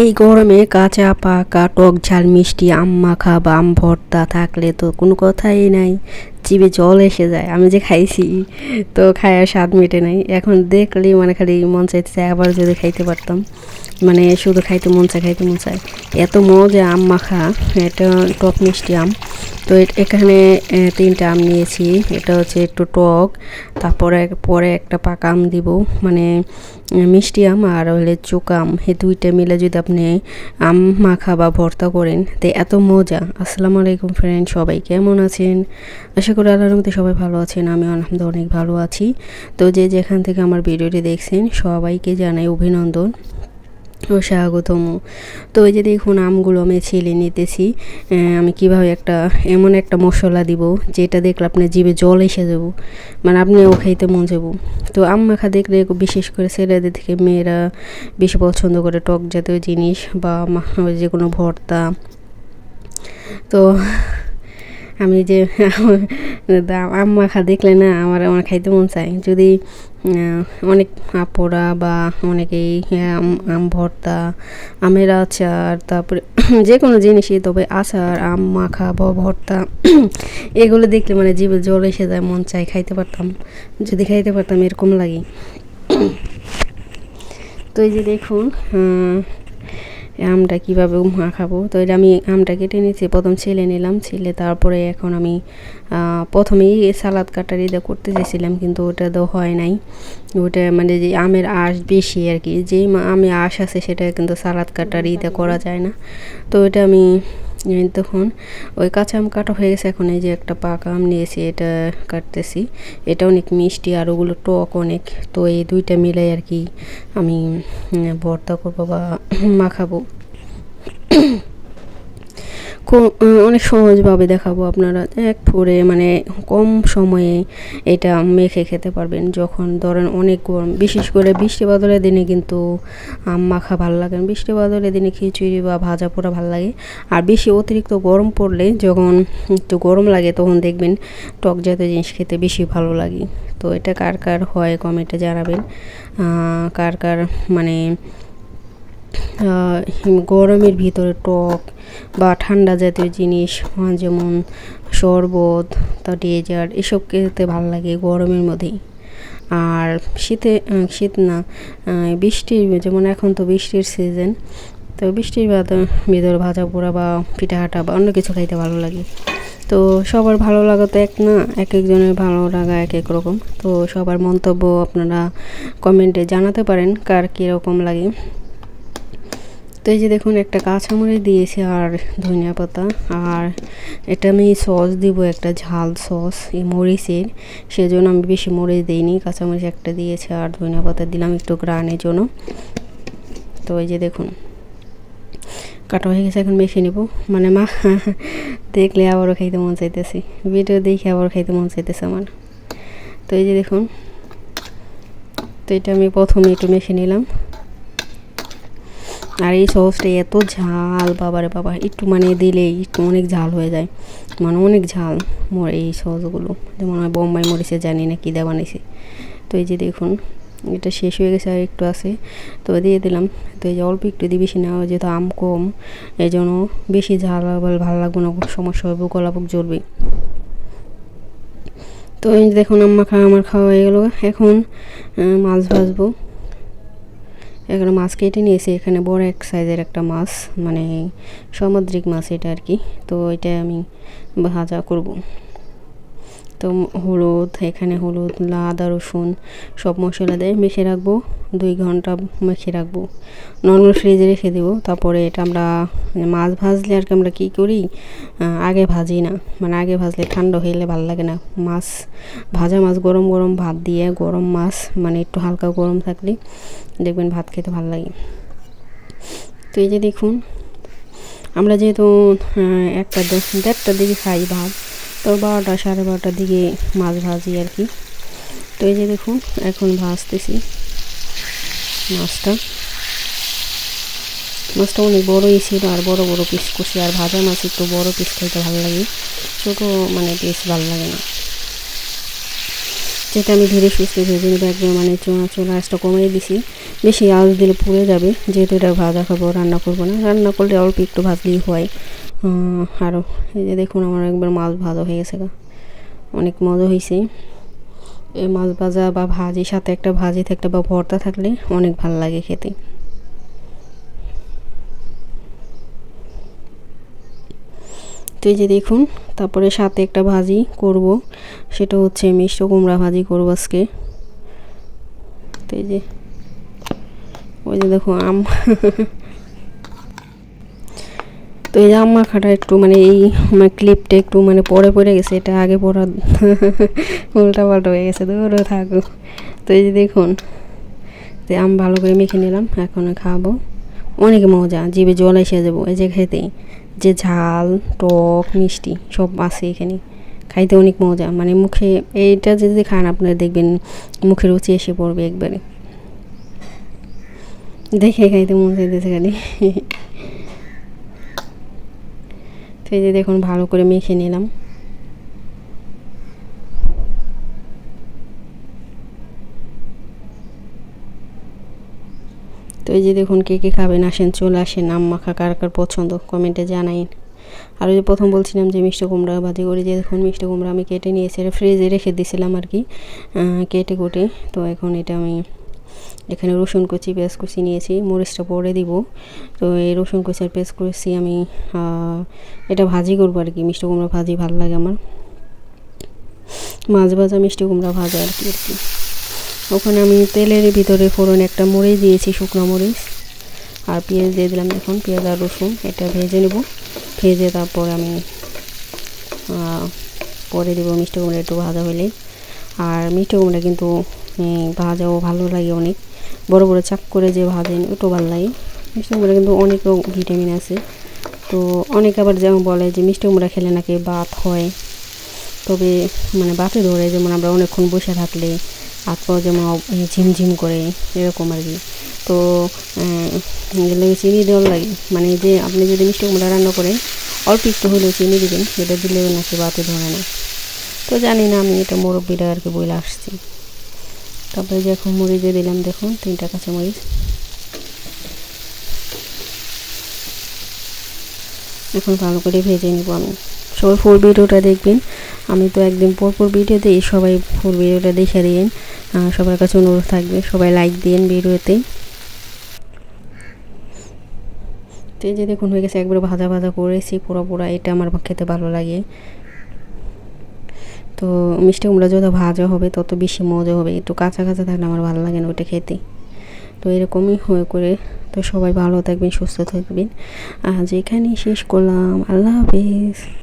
এই গরমে কাঁচা পাকা, টক ঝাল, মিষ্টি, আম মাখা বা আম ভর্তা থাকলে তো কোনো কথাই নাই। জিভে জল এসে যায়, আমি যে খাইছি তো খাওয়ার স্বাদ মেটে নাই। এখন দেখলে মানে খালি মন চাইতেছে আবার যদি খাইতে পারতাম। মানে শুধু খাইতে মন চায়, খাইতে মন চায়। এত মজা আম মাখা, এটা টক মিষ্টি আম। তো এখানে তিনটা আম নিয়েছি। এটা হচ্ছে একটু টক, তারপরে পরে একটা পাকা আম দিব। মানে মিষ্টি আম আর হলে চোকা আম। এই দুইটা মিলে যদি আপনি আম মাখা বা ভর্তা করেন, তো এত মজা। আসসালামু আলাইকুম ফ্রেন্ড সবাই কেমন আছেন? আশা করি আল্লাহর মধ্যে সবাই ভালো আছেন আমি আলহামদুলিল্লাহ অনেক ভালো আছি। তো যে যেখান থেকে আমার ভিডিওটি দেখছেন, সবাইকে জানাই অভিনন্দন। ও স্বাগতম। তো ওই যে দেখুন, আমগুলো আমি ছেলে নিতেছি। আমি কীভাবে একটা, এমন একটা মশলা দিব, যেটা দেখলে আপনার জিভে জল এসে যাব মানে আপনিও খাইতে মন যাব। তো আম মাখা দেখলে বিশেষ করে ছেলেদের থেকে মেয়েরা বেশি পছন্দ করে টক জাতীয় জিনিস বা যে কোনো ভর্তা। তো আমি যে আম মাখা দেখলে না, আমার আমার খাইতে মন চায়। যদি অনেক পোড়া বা অনেকেই আম আম ভর্তা, আমের আচার, তারপরে যে কোনো জিনিসই, তবে আচার, আম, মাখা বা ভর্তা, এগুলো দেখলে মানে জীবের জল এসে যায়, মন চাই খাইতে পারতাম। যদি খাইতে পারতাম, এরকম লাগে তো এই যে দেখুন আমটা কীভাবে মাখাবো তো এটা আমি আমটা কেটে নিয়েছি। প্রথম ছেলে নিলাম, ছেলে তারপরে এখন আমি প্রথমেই সালাদ কাটার ইদা করতে চেয়েছিলাম, কিন্তু ওটা তো হয় নাই। ওটা মানে যে আমের আঁশ বেশি আর কি। যেই আমে আঁশ আছে, সেটা কিন্তু সালাদ কাটার ইদা করা যায় না। তো এটা আমি তখন ওই কাঁচা আম কাটা হয়ে গেছে, এখন এই যে একটা পাকা আম নিয়েছি, এটা কাটতেছি। এটা অনেক মিষ্টি আর ওগুলো টক অনেক, তো এই দুইটা মিলাই আর কি আমি ভর্তা করব বা মাখাবো। অনেক সহজভাবে দেখাবো আপনারা। এক ফোরে মানে কম সময়ে এটা মেখে খেতে পারবেন। যখন ধরেন অনেক গরম, বিশেষ করে বৃষ্টি বাদলের দিনে কিন্তু, আম মাখা ভালো লাগে বৃষ্টি বাদলের দিনে খিচুড়ি বা ভাজা পোড়া ভালো লাগে। আর বেশি অতিরিক্ত গরম পড়লে যখন একটু গরম লাগে, তখন দেখবেন টক জাতীয় জিনিস খেতে বেশি ভালো লাগে। তো এটা কার কার হয় কমেন্টে জানাবেন। কার কার মানে গরমের ভিতরে টক বা ঠান্ডা জাতীয় জিনিস যেমন শরবত তা ডেজার্ট, এসব খেতে ভালো লাগে গরমের মধ্যেই। আর শীতে শীত না বৃষ্টির, যেমন এখন তো বৃষ্টির সিজন তো বৃষ্টির ভিতর ভাজা পোড়া বা পিঠা হাঁটা বা অন্য কিছু খাইতে ভালো লাগে। তো সবার ভালো লাগা তো এক না, এক একজনের ভালো লাগা এক এক রকম। তো সবার মন্তব্য আপনারা কমেন্টে জানাতে পারেন, কার কীরকম লাগে। তো এই যে দেখুন, একটা কাঁচামরিচ দিয়েছি আর ধনিয়া পাতা। আর এটা আমি সস দিব, একটা ঝাল সস, এই মরিচের। সেজন্য আমি বেশি মরিচ দিইনি, কাঁচামরিচ একটা দিয়েছি আর ধনিয়া পাতা দিলাম একটু গ্রানের জন্য। তো এই যে দেখুন, কাটা হয়ে গেছে, এখন মেখে নিব। মানে মা, দেখলে আবারও খাইতে মন চাইতেছে। ভিডিও দেখে আবার খাইতে মন চাইতেছে আমার। তো এই যে দেখুন, তো এটা আমি প্রথমে একটু মেখে নিলাম। আর এই সসটা এত ঝাল, বাবারে বাবা। একটু মানে দিলেই একটু অনেক ঝাল হয়ে যায়। মানে অনেক ঝাল মোর এই সসগুলো। যেমন হয় বোম্বাই মরিচে জানি না কী দেওয়া বানিয়েছে তো এই যে দেখুন, এটা শেষ হয়ে গেছে আর একটু আছে। তো দিয়ে দিলাম। তো এই যে অল্প একটু দিয়ে বেশি নেওয়া যেহেতু আম কম, এই জন্য বেশি ঝাল আবার ভালো লাগবে না সমস্যা হবে, গলাপুক জ্বলবে। তো এই দেখুন, আম্মা খাওয়া, আমার খাওয়া হয়ে গেলো। এখন মাছ ভাজবো। এখানে মাছ কেটে নিয়েছি। এখানে বড় এক সাইজের একটা মাছ মানে সামুদ্রিক মাছ এটা আর কি। তো এটা আমি ভাজা করব। তো হলুদ, এখানে হলুদ, আদা, রসুন সব মশলা দিয়ে মেখে রাখব। দুই ঘণ্টা মেখে রাখব। নর্মাল ফ্রিজে রেখে দেবো। তারপরে এটা আমরা মাছ ভাজলে আর কি আমরা কী করি? আগে ভাজি না। মানে আগে ভাজলে ঠান্ডা হইলে ভালো লাগে না। মাছ, ভাজা মাছ, গরম গরম ভাত দিয়ে গরম মাছ মানে একটু হালকা গরম থাকলে দেখবেন ভাত খেতে ভালো লাগে। তো এই যে দেখুন, আমরা যেহেতু একটা দেড়টার দিকে খাই ভাত তো বারোটা, সাড়ে বারোটার দিকে মাছ ভাজি আর কি। তো এই যে দেখুন, এখন ভাজতেছি মাছটা। মাছটা অনেক বড়ই ছিল আর বড় বড় পিস করছি, আর ভাজা মাছ একটু বড় পিস খাইতে ভালো লাগে। ছোটো মানে পিস ভালো লাগে না। যেটা আমি ধীরে সুস্থে ভেজে নেব, একদম মানে চোলা আঁচটা কমিয়ে দিছি। বেশি আঁচ দিলে পুড়ে যাবে, যেহেতু এটা ভাজা খাব, রান্না করব না। রান্না করলে অল্প একটু ভাজলেই হয়। আরও এই যে দেখুন আমার একবার মাছ ভাজা হয়ে গেছে অনেক মজা হয়েছে এই মাছ ভাজা বা ভাজির সাথে একটা ভাজি থাকলে বা ভর্তা থাকলে অনেক ভালো লাগে খেতে। তো এই যে দেখুন, তারপরে সাথে একটা ভাজি করব, সেটা হচ্ছে মিষ্টি কুমড়া ভাজি করব আজকে। তো এই যে, ওই যে দেখো আম তো এই আম মাখাটা একটু মানে এই ক্লিপটা একটু মানে পরে পড়ে গেছে, এটা আগে পড়া উল্টা পাল্টা হয়ে গেছে দৌড়ে থাকো। তো এই যে দেখুন তো আম ভালো করে মেখে নিলাম, এখন খাব। অনেক মজা, জিভে জল এসে যাব, এই যে খেতে। যে ঝাল, টক, মিষ্টি, সব আছে এখানে। খাইতে অনেক মজা মানে মুখে এইটা যদি খান আপনারা দেখবেন মুখে রুচি এসে পড়বে একবারে। দেখে খাইতে মজা চাইতেছে খালি। তো এই যে দেখুন, ভালো করে মেখে নিলাম। তো এই যে দেখুন, কে কে খাবেন, আসেন, চলে আসেন আম মাখা কার কার পছন্দ, কমেন্টে জানাইন। আর ওই যে প্রথম বলছিলাম যে মিষ্টি কুমড়া ভাজি করে, যে দেখুন, মিষ্টি কুমড়া আমি কেটে নিয়েছি ফ্রিজে রেখে দিয়েছিলাম আর কি কেটে কুটে। তো এখন এটা আমি এখানে রসুন কুচি, পেঁয়াজ কুচি নিয়েছি, মরিচটা পরে দিব। তো এই রসুন কুচি আর পেঁয়াজ কুচি আমি এটা ভাজি করব আর কি, মিষ্টি কুমড়া ভাজি ভালো লাগে আমার। মাছ ভাজা মিষ্টি কুমড়া ভাজা আর কি আর কি। ওখানে আমি তেলের ভিতরে ফোড়ন একটা মরিচ দিয়েছি, শুকনো মরিচ। আর পেঁয়াজ দিয়ে দিলাম এখন পেঁয়াজ আর রসুন, এটা ভেজে নেব। ভেজে তারপর আমি পরে দেবো মিষ্টি কুমড়া একটু ভাজা হলে আর মিষ্টি কুমড়া কিন্তু ভাজাও ভালো লাগে অনেক। বড় বড় চাক করে যে ভাজেন, ওটাও ভালো লাগে। মিষ্টি কুমড়া কিন্তু অনেক ভিটামিন আছে। তো অনেক আবার যেমন বলে যে মিষ্টি কুমড়া খেলে নাকি বাত হয়। তবে মানে বাতে ধরে যেমন আমরা অনেকক্ষণ বসে থাকলে হাত পাও যেমন ঝিমঝিম করে, এরকম আর কি। তো এগুলো চিনি দেওয়ার লাগে। মানে যে আপনি যদি মিষ্টি কুমড়া রান্না করেন, অল্প একটু হলেও চিনি দেবেন সেটা দিলেও নাকি বাতে ধরে না। তো জানি না আমি এটা মুরব্বীরা আর কি বলে আসছি। তারপরে যে এখন মরিচে দিলাম, দেখুন, তিনটা কাঁচা মরিচ এখন ভালো করে ভেজে নিব আমি। সবাই ফুল ভিডিওটা দেখবেন। আমি তো একদিন পর পর ভিডিও দিই, সবাই ফুল ভিডিওটা দেখে দিন সবার কাছে অনুরোধ থাকবে, সবাই লাইক দিন ভিডিওতে। তো এই যে দেখুন, হয়ে গেছে, একবার ভাজা ভাজা করেছি পুরো পুরো এটা আমার খেতে ভালো লাগে। তো মিষ্টি কুমড়া যত ভাজা হবে, তত বেশি মজা হবে। একটু কাঁচা কাঁচা থাকলে আমার ভালো লাগে না ওটা খেতে। তো এরকমই হয়ে করে। তো সবাই ভালো থাকবেন, সুস্থ থাকবেন। আজ এখানেই শেষ করলাম। আল্লাহ হাফিজ।